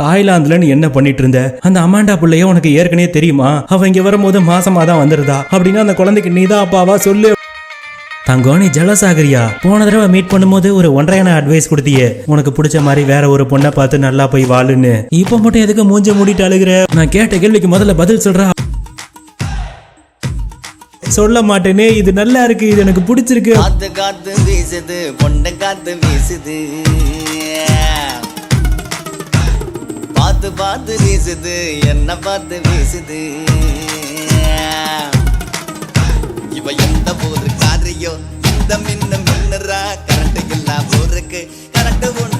தாய்லாந்துல நீ என்ன பண்ணிட்டு இருந்த? அந்த அமாண்டா பிள்ளைய உனக்கு ஏற்கனவே தெரியுமா? அவ இங்க வரும்போது மாசமா தான் வந்திருந்தா. அப்படின்னா அந்த குழந்தைக்கு நீதான் அப்பாவா சொல்லு. தங்கம் நீ ஜலஸ் போன தடவை மீட் பண்ணும்போது ஒரு ஒன்றையான அட்வைஸ் கொடுத்தியே. உனக்கு பிடிச்ச மாதிரி வேற ஒரு பொண்ணை பார்த்து நல்லா போய் வாழுன்னு. இப்போ மட்டும் எதுக்கு மூஞ்ச மூடிட்டு அழுகுற? நான் கேட்ட கேள்விக்கு முதல்ல பதில் சொல்றா. சொல்ல மாட்டேனே இது நல்லா இருக்கு இது எனக்கு பிடிச்சிருக்கு. காத்து காத்து வீசுது பொண்ட காத்து வீசுது. பார்த்து பார்த்து வீசுது என்ன பார்த்து வீசுது? இவ எந்த போது காரியோ இந்த மின்ன மின்னுறா கரண்ட் இல்லா ஊருக்கு. கரண்ட் ஒன்று